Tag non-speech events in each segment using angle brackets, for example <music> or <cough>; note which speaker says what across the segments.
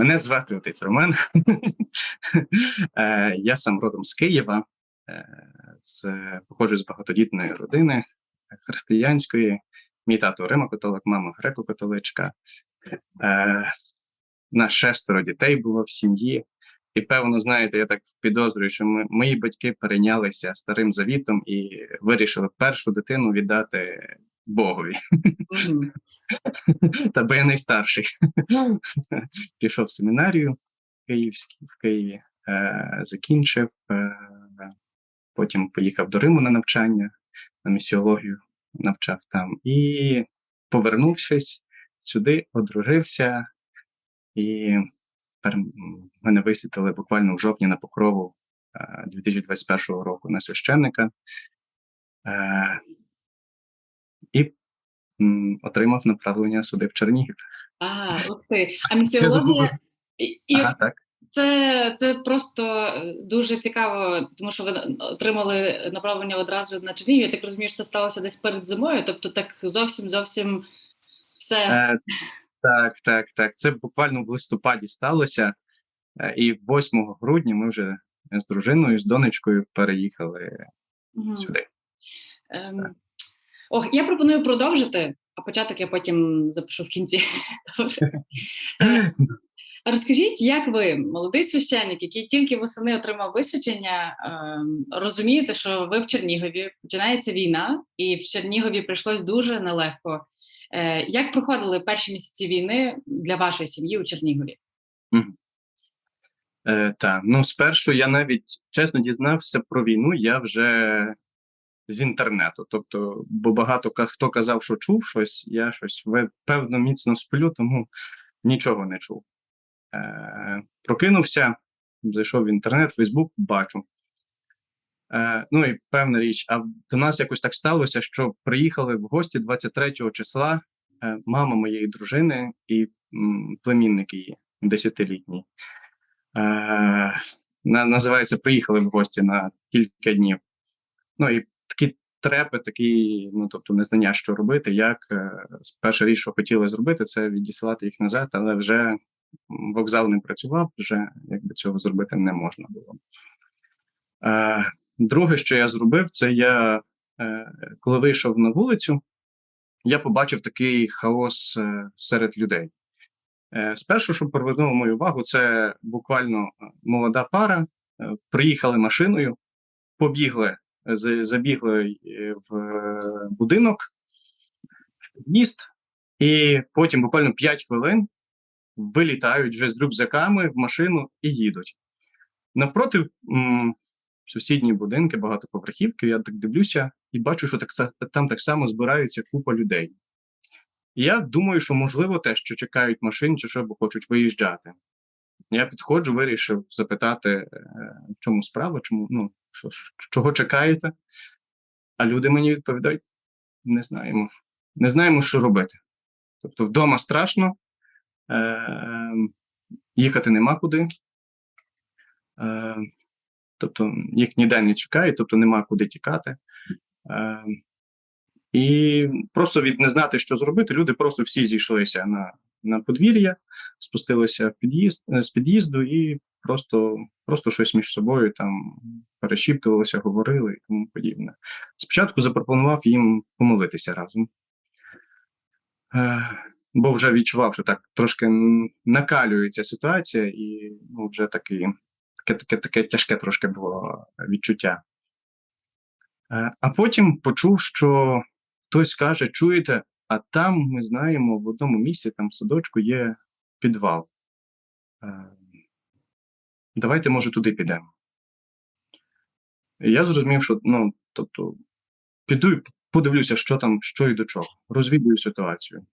Speaker 1: Мене звати отець Роман. <laughs> Е, Я сам родом з Києва, е, з, походжу з багатодітної родини християнської. Мій тато Римо-католик, мама греко-католичка. Е, Нас шестеро дітей було в сім'ї. І певно, знаєте, я так підозрюю, що ми, мої батьки перейнялися старим завітом і вирішили першу дитину віддати Богові. <laughs> Та бо я найстарший. <laughs> Пішов в семінарію київську в Києві, е, закінчив, е, потім поїхав до Риму на навчання, на місіологію навчав там і повернувся сюди, одружився, і мене висвітили буквально в жовтні на покрову е, 2021 року на священника. Отримав направлення сюди в Чернігів.
Speaker 2: А, ух ти. А місіологія. І,
Speaker 1: Ага, так.
Speaker 2: це, це просто е, дуже цікаво, тому що ви отримали направлення одразу на Чернігів. Я так розумію, що це сталося десь перед зимою, тобто так зовсім зовсім все.
Speaker 1: Е, так, так, так. Це буквально в листопаді сталося. Е, і 8 грудня ми вже з дружиною, з донечкою переїхали
Speaker 2: Мгм.
Speaker 1: сюди.
Speaker 2: Ем, Ох, я пропоную продовжити, а початок я потім запишу в кінці. Е, Розкажіть, як ви, молодий священник, який тільки восени отримав висвячення, ем, розумієте, що ви в Чернігові починається війна, і в Чернігові прийшлось дуже нелегко. Е, Як проходили перші місяці війни для вашої сім'ї у Чернігові?
Speaker 1: Е, так, ну спершу я навіть чесно дізнався про війну, я вже з інтернету. Тобто, бо багато хто казав, що чув щось, я щось певно міцно сплю, тому нічого не чув. Е, прокинувся, зайшов в інтернет, Фейсбук, бачу. Е, ну і певна річ, а до нас якось так сталося, що приїхали в гості 23 числа е, мама моєї дружини і м, племінник її, 10-літній. Е, називається Приїхали в гості на кілька днів. Ну і такі трепи, такі, ну тобто, незнання, що робити, як е, перша річ, що хотіли зробити, це відіслати їх назад, але вже вокзал не працював, вже якби цього зробити не можна було. Е, друге, що я зробив, це я, е, коли вийшов на вулицю, я побачив такий хаос серед людей. Спершу, що привернуло мою увагу, це буквально молода пара. Приїхали машиною, побігли, забігли е, в будинок, в під'їзд, і потім буквально 5 хвилин вилітають вже з рюкзаками в машину і їдуть. Навпроти м, сусідні будинки, багатоповерхівки, я так дивлюся і бачу, що так, там так само збирається купа людей. Я думаю, що можливо те, що чекають машин, чи що, хочуть виїжджати. Я підходжу, вирішив запитати, е, в чому справа, чому, ну, що, чого чекаєте. А люди мені відповідають: не знаємо. Не знаємо, що робити. Тобто, вдома страшно, е, їхати нема куди. Е, тобто, їх ніде не чекають, тобто нема куди тікати. Е, і просто від не знати, що зробити, люди просто всі зійшлися на, на подвір'я, спустилися в під'їзд е, з під'їзду і просто, просто щось між собою там перешіптувалися, говорили і тому подібне. Спочатку запропонував їм помолитися разом. Е, бо вже відчував, що так трошки накалюється ситуація, і ну, вже таки, таке, таке, таке тяжке трошки було відчуття. Е, А потім почув, що хтось каже: чуєте, а там ми знаємо в одному місці, там в садочку є підвал. Е, Давайте, може, туди підемо. Я зрозумів, що ну, тобто, піду і подивлюся, що там, що і до чого, розвідую ситуацію.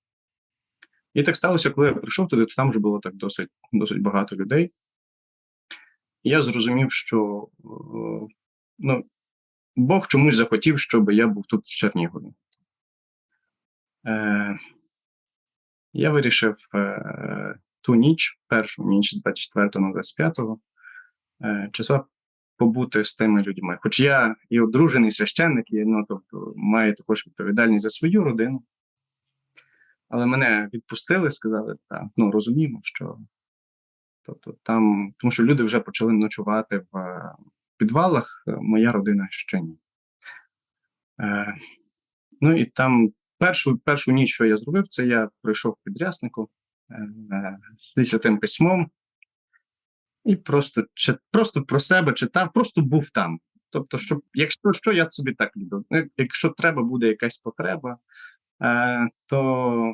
Speaker 1: І так сталося, коли я прийшов туди, то там вже було так досить, досить багато людей. І я зрозумів, що е, ну, Бог чомусь захотів, щоб я був тут в Чернігові. Е, я вирішив е, ту ніч, першу ніч з 24 на 25 е, числа побути з тими людьми. Хоч я і одружений священник, і ну, тобто, маю також відповідальність за свою родину. Але мене відпустили, сказали, так, ну розуміємо, що Тобто там, тому що люди вже почали ночувати в підвалах, моя родина ще ні. Е, ну і там першу, першу ніч, що я зробив, це я прийшов підряснику е, е, зі святим письмом і просто, просто про себе читав, просто був там. Тобто, щоб, якщо що, я собі так люблю. Ну, Якщо треба буде якась потреба, е, то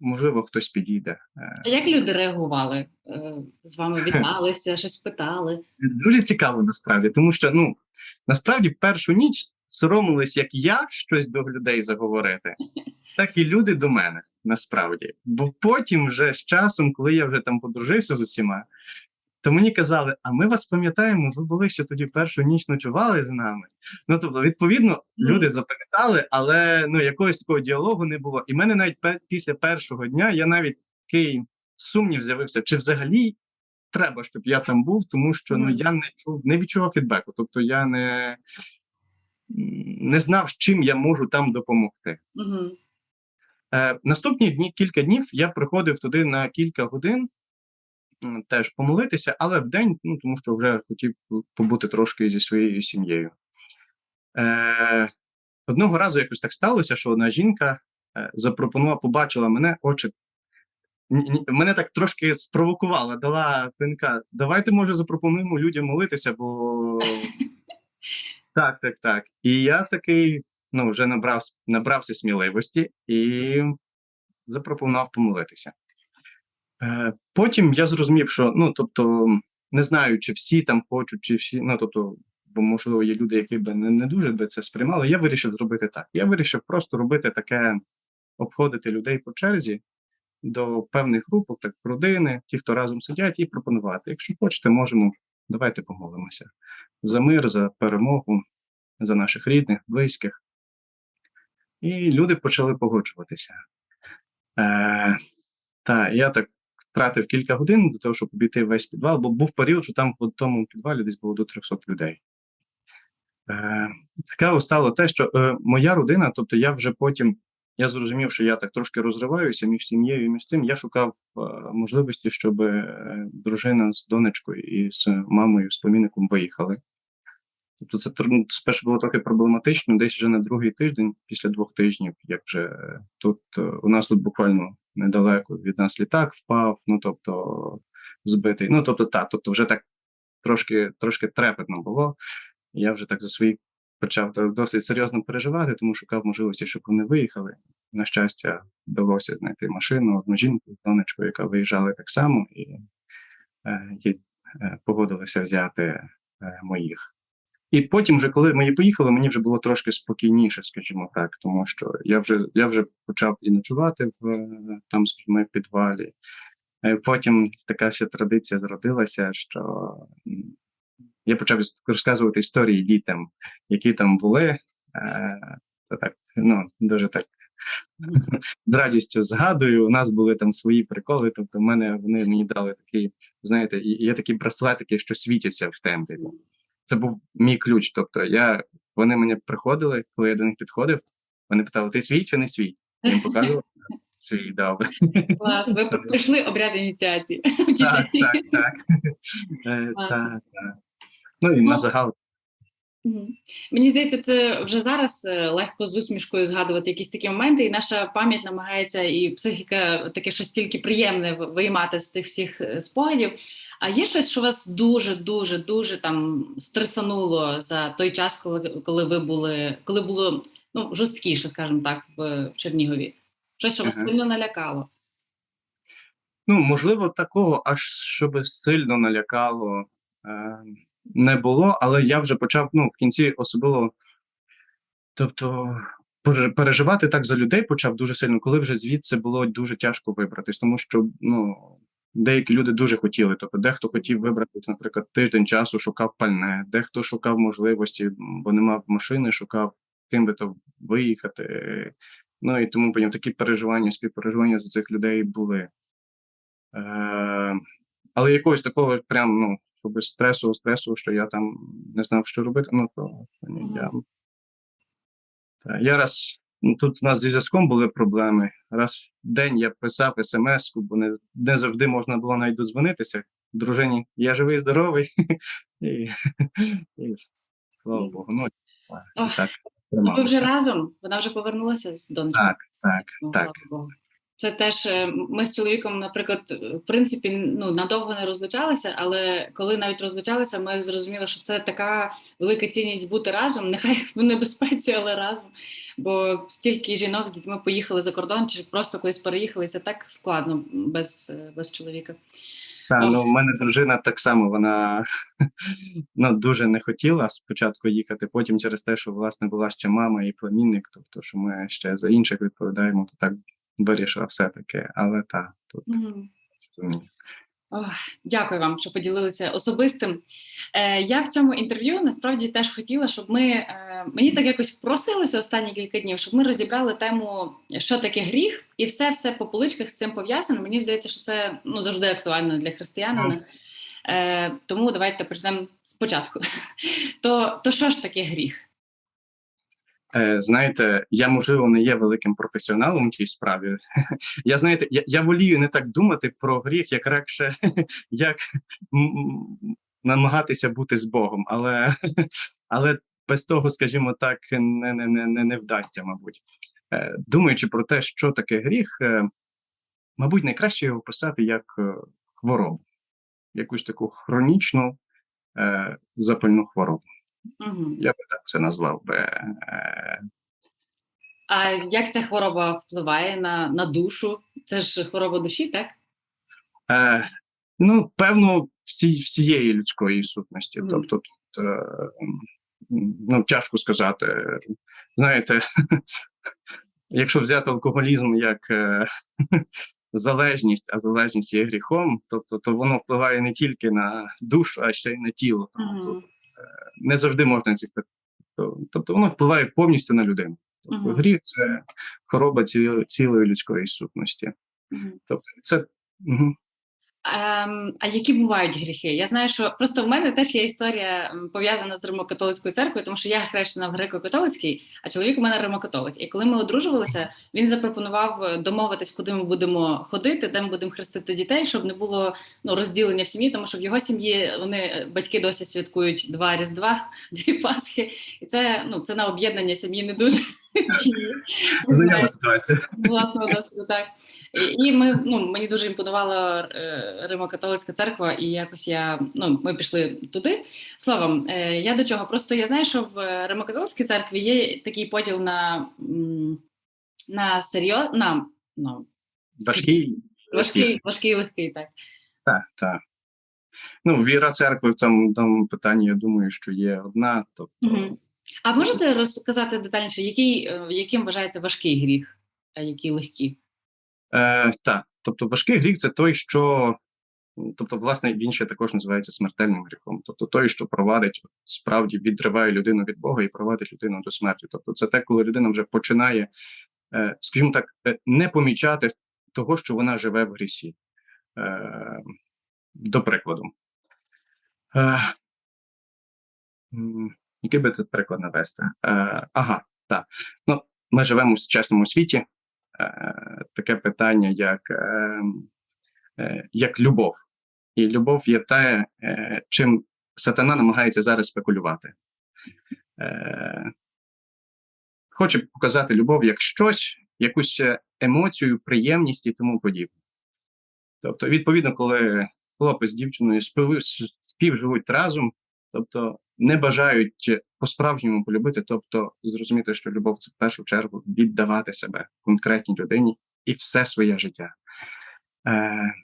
Speaker 1: можливо хтось підійде. Е,
Speaker 2: А як люди реагували? Е, З вами <laughs> віталися, щось питали?
Speaker 1: Дуже цікаво насправді, тому що ну насправді першу ніч соромились як я щось до людей заговорити, <laughs> так і люди до мене насправді. Бо потім, вже з часом, коли я вже там подружився з усіма, то мені казали: а ми вас пам'ятаємо, ви були ще тоді першу ніч ночували з нами. Ну тобто, відповідно, люди запам'ятали, але ну якогось такого діалогу не було. І в мене навіть після першого дня я навіть такий сумнів з'явився, чи взагалі треба, щоб я там був, тому що ну я не чув, не відчував фідбеку. Тобто я не, не знав, з чим я можу там допомогти.
Speaker 2: Угу.
Speaker 1: Е, наступні дні, кілька днів я приходив туди на кілька годин теж помолитися, але в день, ну тому що вже хотів побути трошки зі своєю сім'єю. Е, одного разу якось так сталося, що одна жінка е, запропонувала, побачила мене, очі. Мене так трошки спровокувала, дала пинка. Давайте, може, запропонуємо людям молитися, бо <laughs> так, так, так. І я такий ну, вже набрав, набрався сміливості і запропонував помолитися. Е, потім я зрозумів, що ну, тобто, не знаю, чи всі там хочуть, чи всі, ну тобто, бо можливо є люди, які би не, не дуже би це сприймали. Я вирішив зробити так. Я вирішив просто робити таке, обходити людей по черзі до певних групок, так родини, ті, хто разом сидять, і пропонувати. Якщо хочете, можемо, давайте помолимося за мир, за перемогу, за наших рідних, близьких. І люди почали погоджуватися. Е, та я так втратив кілька годин до того, щоб обійти весь підвал, бо був період, що там в тому підвалі десь було до 300 людей. Е, цікаво стало те, що е, моя родина, тобто я вже потім я зрозумів, що я так трошки розриваюся між сім'єю і між цим. Я шукав е, можливості, щоб е, дружина з донечкою і з мамою, з племінником виїхали. Тобто це спершу було трохи проблематично, десь вже на другий тиждень, після двох тижнів, як вже е, тут у нас тут буквально недалеко від нас літак впав, ну тобто збитий. Ну тобто, так, тобто вже так трошки, трошки трепетно було. Я вже так за свої почав досить серйозно переживати, тому шукав можливості, щоб вони виїхали. На щастя, вдалося знайти машину, одну жінку, донечку, яка виїжджала так само, і е, ті, е, погодилися взяти е, моїх. І потім, вже коли мої поїхали, мені вже було трошки спокійніше, скажімо так, тому що я вже я вже почав і ночувати в там з в підвалі. Потім така вся традиція зродилася, що я почав розказувати історії дітям, які там були. Е, Це так, ну, дуже так з радістю згадую. У нас були там свої приколи. Тобто, в мене вони мені дали такий, знаєте, є такі браслетики, що світяться в темряві. Це був мій ключ. Тобто, я вони мені приходили, коли я до них підходив. Вони питали: ти свій чи не свій? Я їм показував свій добре.
Speaker 2: Клас, ви пройшли обряд ініціації.
Speaker 1: Так, так, так. Ну і
Speaker 2: Ну,
Speaker 1: на загал.
Speaker 2: Мені здається, це вже зараз е, легко з усмішкою згадувати якісь такі моменти, і наша пам'ять намагається і психіка таке щось тільки приємне виймати з тих всіх е, спогадів. А є щось, що вас дуже, дуже, дуже там стресануло за той час, коли, коли ви були, коли було ну жорсткіше, скажімо так, в, в Чернігові? Щось, що вас
Speaker 1: Ага.
Speaker 2: сильно налякало.
Speaker 1: Ну, можливо, такого аж щоб сильно налякало е, не було, але я вже почав ну, в кінці особливо, тобто переживати так за людей почав дуже сильно, коли вже звідси було дуже тяжко вибратись, тому що ну, деякі люди дуже хотіли. Тобто, дехто хотів вибратись, наприклад, тиждень часу, шукав пальне, дехто шукав можливості, бо не мав машини, шукав ким би то виїхати. Ну і тому потім такі переживання, співпереживання за цих людей були. Е, але якогось такого прям, ну, щоб стресу, стресу, що я там не знав, що робити, ну то, то ні, я. Та, я раз Ну, Тут у нас зі зв'язком були проблеми. Раз в день я писав смс-ку, бо не, не завжди можна було навіть дозвонитися. Дружині, я живий, здоровий. <laughs> і, і слава Богу. Ну,
Speaker 2: Ох,
Speaker 1: так,
Speaker 2: Ну, ви вже разом, вона вже повернулася з донечкою.
Speaker 1: Так, так,
Speaker 2: Ну,
Speaker 1: так.
Speaker 2: слава Богу. Це теж е, ми з чоловіком, наприклад, в принципі, ну надовго не розлучалися, але коли навіть розлучалися, ми зрозуміли, що це така велика цінність бути разом. Нехай <laughs> в небезпеці, але разом. Бо стільки жінок з дітьми поїхали за кордон, чи просто колись переїхали. Це так складно без, е, без чоловіка.
Speaker 1: Та, ну, в мене дружина так само, вона <laughs> ну, дуже не хотіла спочатку їхати, потім через те, що власне була ще мама і племінник, тобто, що ми ще за інших відповідаємо, то так вирішила все-таки. Але так, тут розумію.
Speaker 2: Ох, дякую вам, що поділилися особистим. Е, я в цьому інтерв'ю насправді теж хотіла, щоб ми е, мені так якось просилося останні кілька днів, щоб ми розібрали тему, що таке гріх, і все все по поличках з цим пов'язано. Мені здається, що це ну завжди актуально для християнина. Е, тому давайте почнемо спочатку. <laughs> То, то що ж таке гріх?
Speaker 1: Е, знаєте, я можливо не є великим професіоналом у цій справі. <laughs> Я знаєте, я, я волію не так думати про гріх, як радше, <laughs> як намагатися бути з Богом, але, <laughs> але без того, скажімо так, не, не, не, не, вдасться, мабуть. Е, Думаючи про те, що таке гріх, е, мабуть, найкраще його описати як хворобу, якусь таку хронічну запальну хворобу.
Speaker 2: Угу.
Speaker 1: Я би так це назвав би. Е,
Speaker 2: А як ця хвороба впливає на, на душу? Це ж хвороба душі, так?
Speaker 1: Е, ну, певно, всі, всієї людської сутності.
Speaker 2: Мгм.
Speaker 1: Тобто, тут, е, ну, тяжко сказати. Знаєте, <laughs> якщо взяти алкоголізм як е, <laughs> залежність, а залежність є гріхом, тобто то воно впливає не тільки на душу, а ще й на тіло. Тобто,
Speaker 2: Мгм.
Speaker 1: Не завжди можна ці Тобто воно впливає повністю на людину. Тобто,
Speaker 2: Мгм.
Speaker 1: гріх це хвороба ці- цілої людської сутності.
Speaker 2: Мгм.
Speaker 1: Тобто, це. Угу.
Speaker 2: Ем, а які бувають гріхи? Я знаю, що просто в мене теж є історія пов'язана з Римокатолицькою церквою, тому що я хрещена в греко-католицькій, а чоловік у мене римокатолик. І коли ми одружувалися, він запропонував е, домовитись, куди ми будемо ходити, де ми будемо хрестити дітей, щоб не було ну, розділення в сім'ї, тому що в його сім'ї вони е, батьки досі святкують два різдва, <laughs> дві Пасхи, і це ну це на об'єднання сім'ї не дуже діє.
Speaker 1: Знайома ситуація.
Speaker 2: власного досвіду, так. І, ми, ну, мені дуже імпонувала е, Римо-католицька церква, і якось я, ну, ми пішли туди. Словом, е, я до чого? Просто я знаю, що в Римо-католицькій церкві є такий поділ на, на серйоз, на, ну,
Speaker 1: Важкий.
Speaker 2: важкий, важкий і легкий, так.
Speaker 1: Так, так. Ну, віра церкви в цьому, тому питанні, я думаю, що є одна. Тобто,
Speaker 2: Мгм. А можете розказати детальніше, який, е, яким вважається важкий гріх, а який легкий?
Speaker 1: е, так. тобто важкий гріх це той, що. Тобто, власне, він ще також називається смертельним гріхом. Тобто той, що провадить, справді відриває людину від Бога і провадить людину до смерті. Тобто, це те, коли людина вже починає, е, скажімо так, е, не помічати того, що вона живе в грісі. Е, До прикладу. Е, Який би тут приклад навести? Е, ага, так. Ну, ми живемо в сучасному світі. Е, таке питання, як, е, е, як любов. І любов є те, е, чим сатана намагається зараз спекулювати. Е, хоче показати любов як щось, якусь емоцію, приємність і тому подібне. Тобто, відповідно, коли хлопець з дівчиною спів, співживуть разом, тобто не бажають по-справжньому полюбити, тобто зрозуміти, що любов це в першу чергу віддавати себе конкретній людині і все своє життя. Е,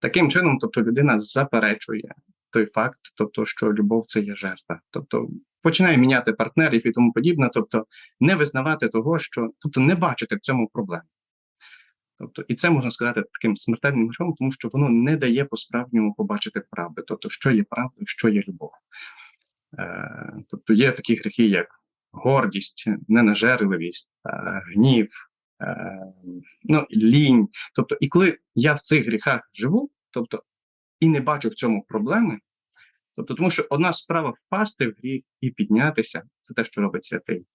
Speaker 1: таким чином, тобто, людина заперечує той факт, тобто, що любов це є жертва. Тобто починає міняти партнерів і тому подібне, тобто не визнавати того, що тобто не бачити в цьому проблеми. Тобто, і це можна сказати таким смертельним гріхом, тому що воно не дає по-справжньому побачити правди, тобто, що є правда, що є любов. Е, тобто є такі гріхи, як гордість, ненажерливість, е, гнів, е, ну, лінь. Тобто, і коли я в цих гріхах живу, тобто і не бачу в цьому проблеми, тобто, тому що одна справа впасти в гріх і піднятися, це те, що робить святий.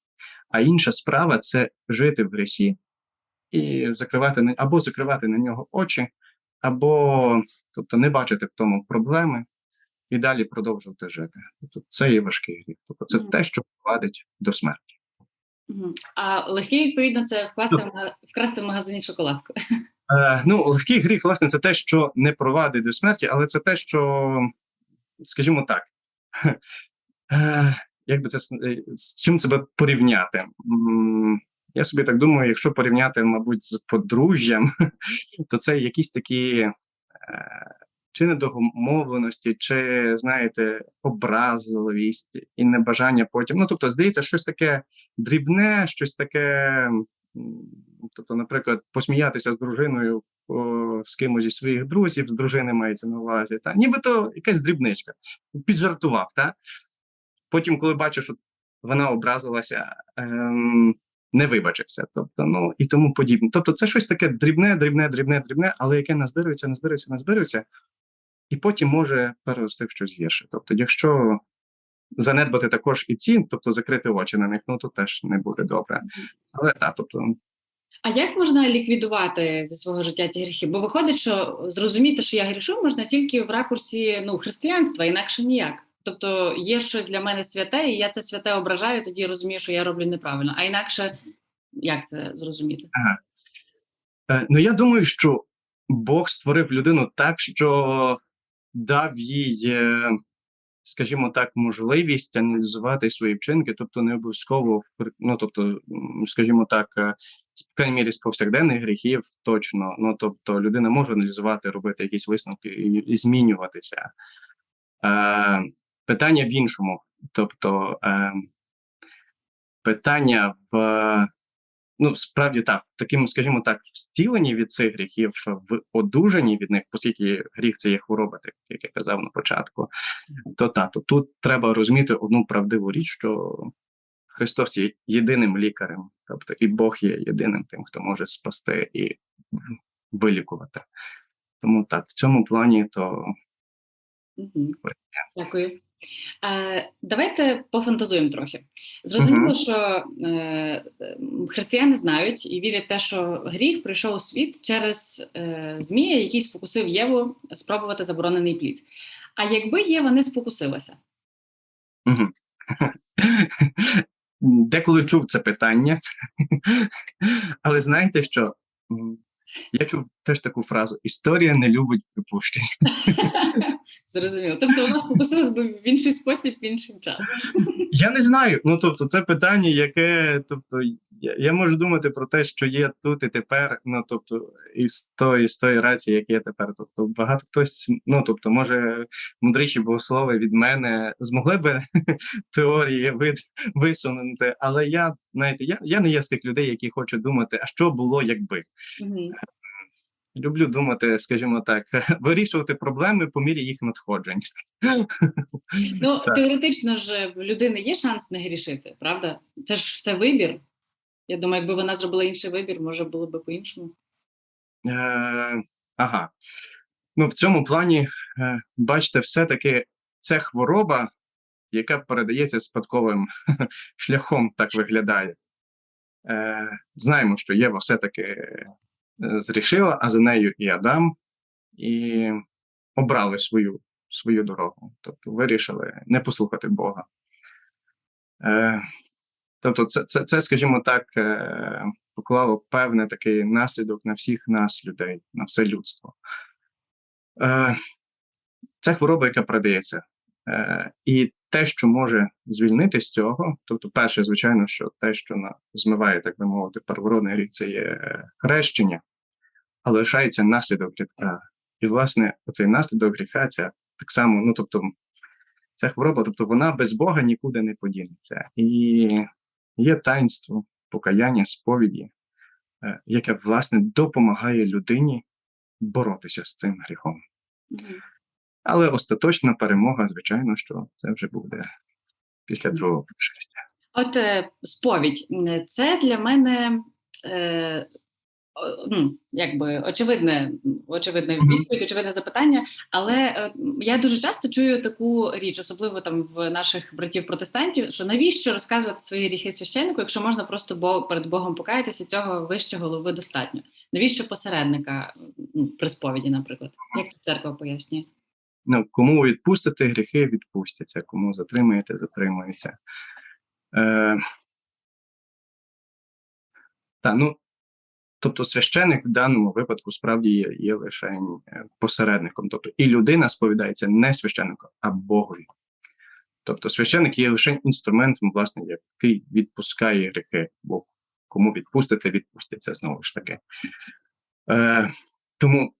Speaker 1: А інша справа це жити в грісі і закривати або закривати на нього очі, або тобто не бачити в тому проблеми і далі продовжувати жити. Тобто це є важкий гріх. Тобто це
Speaker 2: Мгм.
Speaker 1: те, що приводить до смерті.
Speaker 2: А легкий, відповідно, це вкласти в, мага- вкрасти в магазині шоколадку.
Speaker 1: Е, ну, легкий гріх, власне, це те, що не провадить до смерті, але це те, що, скажімо так, <laughs> е, як би це е, з чим себе порівняти? Я собі так думаю, якщо порівняти, мабуть, з подружжям, <laughs> то це якісь такі е, чи недогомовленості, чи, знаєте, образливість і небажання потім. Ну, тобто, здається, щось таке дрібне, щось таке. Тобто, наприклад, посміятися з дружиною о, з кимось зі своїх друзів, з дружини мається на увазі, та нібито якась дрібничка, піджартував, та потім, коли бачу, що вона образилася, ем, не вибачився. Тобто, ну і тому подібне. Тобто, це щось таке дрібне, дрібне, дрібне, дрібне, але яке назбирується, назбирується, назбирується, і потім може перерости в щось гірше. Тобто, якщо занедбати також і ці, тобто закрити очі на них, ну то теж не буде добре. Але так, тобто,
Speaker 2: А як можна ліквідувати зі свого життя ці гріхи? Бо виходить, що зрозуміти, що я грішу, можна тільки в ракурсі ну, християнства, інакше ніяк. Тобто є щось для мене святе, і я це святе ображаю, тоді розумію, що я роблю неправильно. А інакше як це зрозуміти?
Speaker 1: Е, Ну, я думаю, що Бог створив людину так, що дав їй, е, скажімо так, можливість аналізувати свої вчинки, тобто не обов'язково в ну, тобто, скажімо так, е, з крайній мірі з повсякденних гріхів точно. Ну тобто, людина може аналізувати, робити якісь висновки і, і змінюватися. Е, питання в іншому, тобто е, питання в ну справді так, таким, скажімо так, зціленні від цих гріхів, в одужанні від них, оскільки гріх це є хвороба, так як я казав на початку, то та, то тут треба розуміти одну правдиву річ, що Христос є єдиним лікарем, тобто і Бог є єдиним тим, хто може спасти і вилікувати. Тому так, в цьому плані то
Speaker 2: Угу. Дякую. Е, давайте пофантазуємо трохи. Зрозуміло,
Speaker 1: Мгм.
Speaker 2: що е, християни знають і вірять те, що гріх прийшов у світ через е, Змія, який спокусив Єву спробувати заборонений плід. А якби Єва не спокусилася?
Speaker 1: Угу. <laughs> Деколи чув це питання, <laughs> але знаєте що? Я чув теж таку фразу: історія не любить припущень. <laughs>
Speaker 2: Зрозуміло. Тобто вона спокусилась би в інший спосіб, в інший час.
Speaker 1: Я не знаю. Ну тобто, це питання, яке, тобто, я, я можу думати про те, що є тут і тепер. Ну тобто, із тої, з тої рації, як є тепер. Тобто, багато хтось, ну тобто, може, мудріші богослови від мене змогли би <laughs> теорії вид, висунути, але я, знаєте, я, я не є з тих людей, які хочуть думати, а що було, якби. Люблю думати, скажімо так, <laughs> вирішувати проблеми по мірі їх надходжень.
Speaker 2: Ну, <laughs>
Speaker 1: Так.
Speaker 2: теоретично ж в людини є шанс не грішити, правда? Це ж все вибір. Я думаю, якби вона зробила інший вибір, може було би по-іншому.
Speaker 1: Е, ага. Ну, в цьому плані, е, бачите, все-таки це хвороба, яка передається спадковим <laughs> шляхом, так виглядає. Е, знаємо, що Єва все-таки зрішила, а за нею і Адам, і обрали свою, свою дорогу. Тобто вирішили не послухати Бога. Е, тобто, це, це, це, скажімо так, е, поклало певний такий наслідок на всіх нас, людей, на все людство. Е, це хвороба, яка передається. Е, і те, що може звільнити з цього, тобто, перше, звичайно, що те, що змиває, так би мовити, первородний гріх, це є е, хрещення, а лишається наслідок гріха. І, власне, цей наслідок гріха, це так само, ну тобто, ця хвороба, тобто вона без Бога нікуди не подінеться. І є таїнство, покаяння, сповіді, е, яке, власне, допомагає людині боротися з цим гріхом. Але остаточна перемога, звичайно, що це вже буде після другого пришестя.
Speaker 2: От е, сповідь це для мене е, ну, якби очевидне, очевидна відповідь, очевидне запитання. Але е, я дуже часто чую таку річ, особливо там в наших братів-протестантів, що навіщо розказувати свої гріхи священнику, якщо можна просто Бо- перед Богом покаятися, цього вище голови достатньо. Навіщо посередника ну, при сповіді, наприклад? Як це церква пояснює?
Speaker 1: Ну, кому ви відпустите гріхи, відпустяться, кому затримаєте, затримуються. Е, та, ну, тобто священик в даному випадку справді є, є лише е, посередником. Тобто і людина сповідається не священнику, а Богові. Тобто священик є лише інструментом, власне, який відпускає гріхи, бо кому відпустите, відпустяться знову ж таки. Е, тому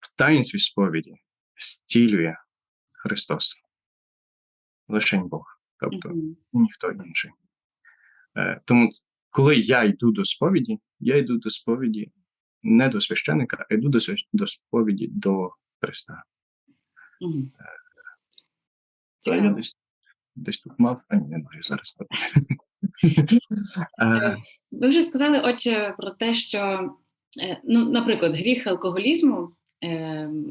Speaker 1: в таїнстві сповіді стілює Христос. Лишень Бог, тобто ніхто інший. Е, тому, коли я йду до сповіді, я йду до сповіді не до священика, а йду до, до сповіді до Христа.
Speaker 2: Мгм.
Speaker 1: Та я десь, десь тут мав, а ні, не маю зараз. <laughs> Е,
Speaker 2: Ви вже сказали, отче, про те, що, е, ну, наприклад, гріх алкоголізму,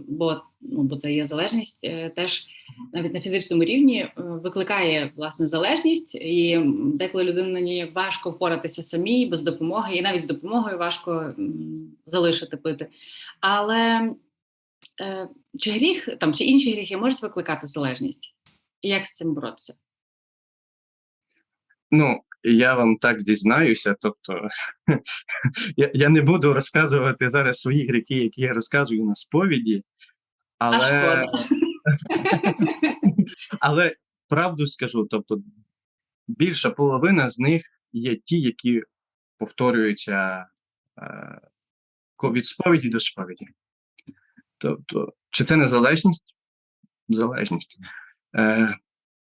Speaker 2: бо, ну, бо це є залежність, е, теж навіть на фізичному рівні е, викликає власне залежність, і деколи людині важко впоратися самій без допомоги, і навіть з допомогою важко залишити пити. Але е, чи гріх там чи інші гріхи можуть викликати залежність? Як з цим боротися?
Speaker 1: Ну, я вам так дізнаюся, тобто <laughs> я, я не буду розказувати зараз свої гріхи, які я розказую на сповіді, але, <laughs> але правду скажу, тобто більша половина з них є ті, які повторюються е, від сповіді до сповіді. Тобто, чи це незалежність? Залежність. Е,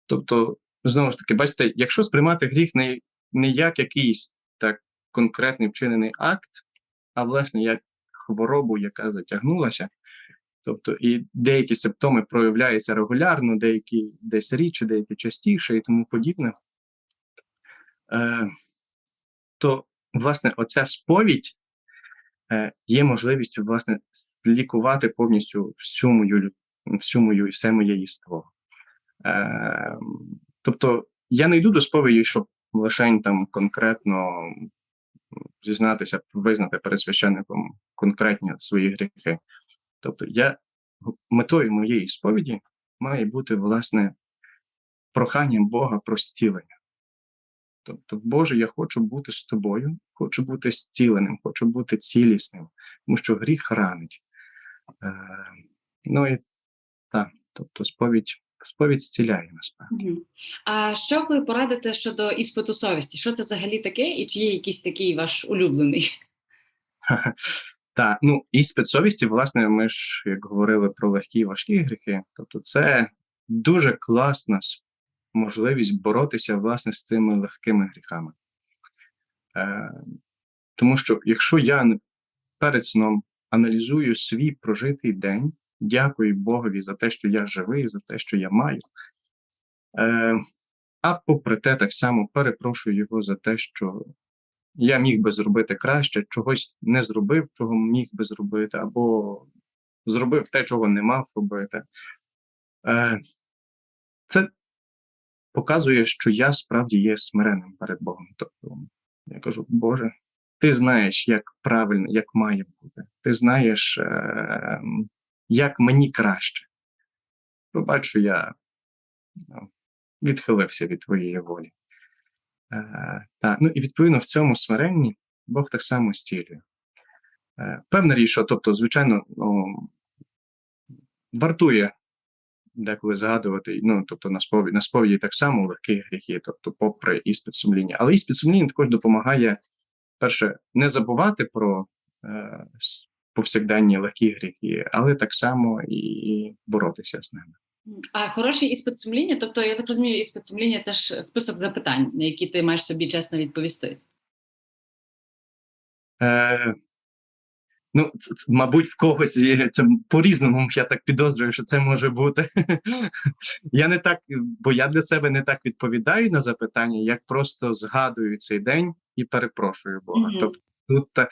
Speaker 1: тобто, знову ж таки, бачите, якщо сприймати гріх не, не як якийсь так конкретний вчинений акт, а власне як хворобу, яка затягнулася. Тобто, і деякі симптоми проявляються регулярно, деякі десь рідше, деякі частіше і тому подібне. Е, то, власне, оця сповідь е, є можливістю, власне, лікувати повністю всю мою, всю мою, все моє єство. Е, тобто, я не йду до сповіді, щоб лише там конкретно зізнатися, визнати перед священником конкретні свої гріхи. Тобто, я метою моєї сповіді має бути власне проханням Бога про зцілення. Тобто, Боже, я хочу бути з тобою, хочу бути зціленим, хочу бути цілісним, тому що гріх ранить. Е, ну і так, тобто сповідь, сповідь зціляє насправді.
Speaker 2: А що ви порадите щодо іспиту совісті? Що це взагалі таке, і чи є якийсь такий ваш улюблений? <laughs>
Speaker 1: Так, ну і спецсовісті, власне, ми ж як говорили про легкі і важкі гріхи, тобто це дуже класна можливість боротися власне з цими легкими гріхами. Е, тому що якщо я перед сном аналізую свій прожитий день, дякую Богові за те, що я живий, за те, що я маю. Е, а попри те, так само перепрошую його за те, що я міг би зробити краще, чогось не зробив, чого міг би зробити, або зробив те, чого не мав робити. Е, це показує, що я справді є смиренним перед Богом. Тобто я кажу, Боже, ти знаєш, як правильно, як має бути. Ти знаєш, е, як мені краще. Пробач, що я ну, відхилився від твоєї волі. Е, та, ну і відповідно в цьому смиренні Бог так само стілює. Е, певна річ, тобто, звичайно, ну, вартує деколи згадувати, ну, тобто на сповіді, на сповіді так само легкі гріхи, тобто, попри іспит сумління. Але іспит сумління також допомагає, перше, не забувати про е, повсякденні легкі гріхи, але так само і боротися з ними.
Speaker 2: А хороший іспит сумління, тобто я так розумію, іспит сумління це ж список запитань, на які ти маєш собі чесно відповісти.
Speaker 1: Е, ну, це, це, мабуть, в когось це по-різному, я так підозрюю, що це може бути. <laughs> я не так, бо я для себе не так відповідаю на запитання, як просто згадую цей день і перепрошую Бога. Тобто тут е,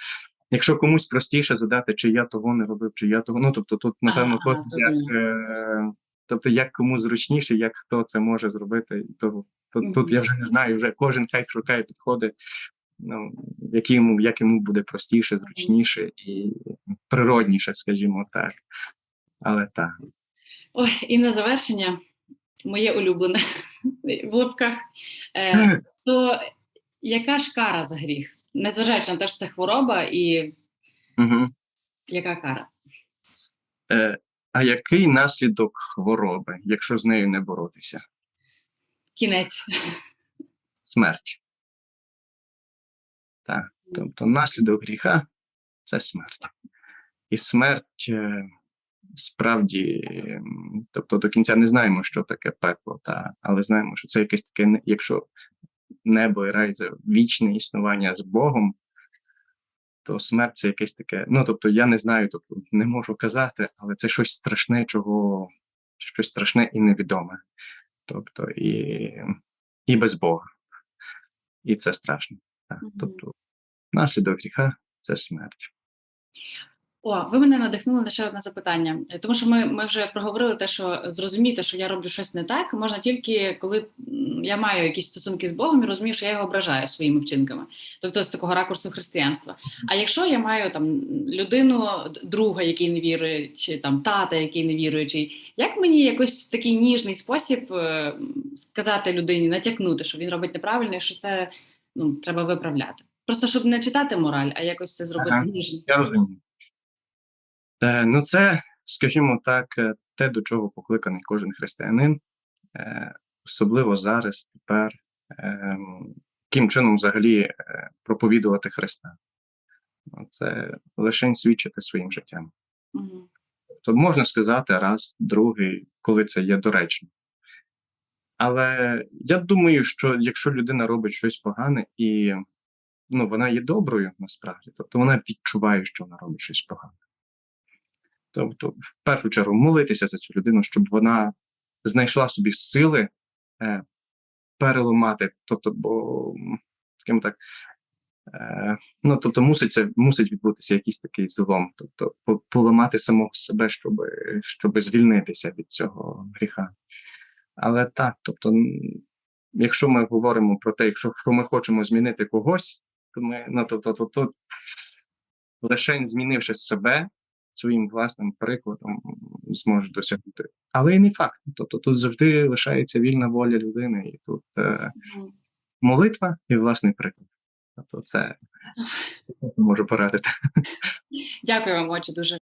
Speaker 1: якщо комусь простіше задати, чи я того не робив, чи я того. Ну тобто, тут напевно
Speaker 2: Ага,
Speaker 1: кожен як, е, тобто, як кому зручніше, як хто це може зробити, то, то
Speaker 2: Мгм.
Speaker 1: тут я вже не знаю. Вже кожен хай шукає підходи, ну які йому як йому буде простіше, зручніше і природніше, скажімо так. Але так.
Speaker 2: Ой, і на завершення моє улюблене <laughs> в лапках. Е, <laughs> то яка ж кара за гріх? Незважаючи на те, що це хвороба, і
Speaker 1: Угу.
Speaker 2: яка кара?
Speaker 1: Е, а який наслідок хвороби, якщо з нею не боротися?
Speaker 2: Кінець.
Speaker 1: Смерть. Так. Тобто наслідок гріха це смерть. І смерть е, справді, тобто до кінця не знаємо, що таке пекло, та, але знаємо, що це якесь таке, якщо небо і рай це вічне існування з Богом, то смерть це якесь таке. Ну тобто, я не знаю, тобто не можу казати, але це щось страшне, чого щось страшне і невідоме. Тобто, і, і без Бога. І це страшно. Так. Тобто, наслідок гріха це смерть.
Speaker 2: О, ви мене надихнули на ще одне запитання, тому що ми, ми вже проговорили те, що зрозуміти, що я роблю щось не так, можна тільки коли я маю якісь стосунки з Богом і розумію, що я його ображаю своїми вчинками, тобто з такого ракурсу християнства. А якщо я маю там людину, друга, який не вірує, чи там тата, який не віруючий, як мені якось в такий ніжний спосіб е, сказати людині, натякнути, що він робить неправильно, і що це ну треба виправляти? Просто щоб не читати мораль, а якось це зробити
Speaker 1: Ага.
Speaker 2: ніжно.
Speaker 1: Я розумію. Е, ну, це, скажімо так, е, те, до чого покликаний кожен християнин, е, особливо зараз, тепер, е, яким чином взагалі е, проповідувати Христа. Ну, Це лише свідчити своїм життям.
Speaker 2: Мгм.
Speaker 1: То можна сказати раз, другий, коли це є доречно. Але я думаю, що якщо людина робить щось погане і ну, вона є доброю насправді, тобто вона відчуває, що вона робить щось погане. Тобто, в першу чергу, молитися за цю людину, щоб вона знайшла собі сили е, переламати, тобто, бо скажімо так, е, ну, тобто мусить, це, мусить відбутися якийсь такий злом, тобто поламати самого себе, щоб, щоб звільнитися від цього гріха. Але так, тобто, якщо ми говоримо про те, якщо що ми хочемо змінити когось, то ми ну, то, то, то, то лише змінивши себе своїм власним прикладом, зможе досягнути. Але і не факт. Тобто тут завжди лишається вільна воля людини, і тут е, молитва і власний приклад. Тобто це можу порадити.
Speaker 2: Дякую вам, очі дуже.